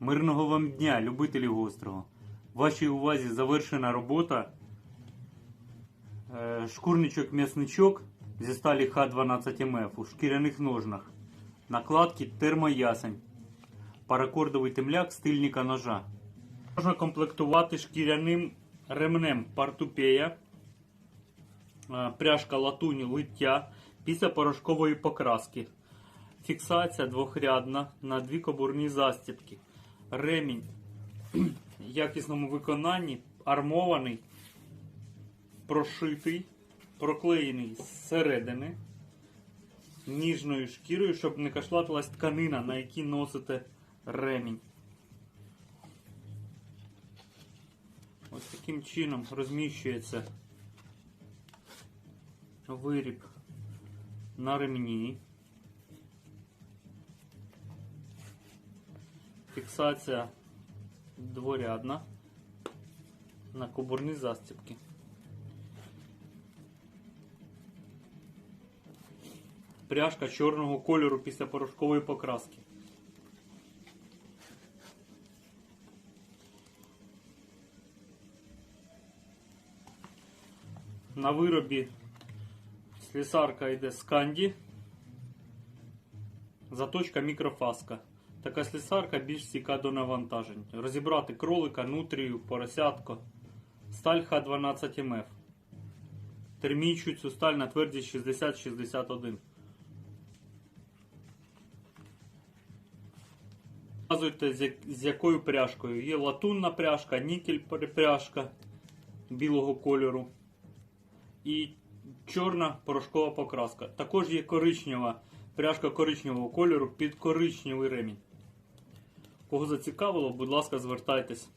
Мирного вам дня, любителі гострого. Вашій увазі завершена робота. Е, Шкурничок-м'ясничок зі сталі Х12МФ у шкіряних ножнах. Накладки термоясень. Паракордовий темляк стильника ножа. Можна комплектувати шкіряним ремнем партупея. Е, Пряжка латунь лиття після порошкової покраски. Фіксація двохрядна на дві кобурні застібки. Ремінь в якісному виконанні армований, прошитий, проклеєний зсередини ніжною шкірою, щоб не кашлатилась тканина, на якій носите ремінь. Ось таким чином розміщується виріб на ремні. Фіксація дворядна на кобурні застібки. Пряжка чорного кольору після порошкової покраски. На виробі слісарка йде з канді. Заточка мікрофаска. Така слісарка більш стійка до навантажень. Розібрати кролика, нутрію, поросятко. Сталь Х12МФ. Термічу цю сталь на твердість 60-61. Показуйте, з, з якою пряжкою. Є латунна пряжка, нікель пряжка білого кольору. І чорна порошкова покраска. Також є коричнева пряжка коричневого кольору під коричневий ремінь. Кого зацікавило, будь ласка, звертайтесь.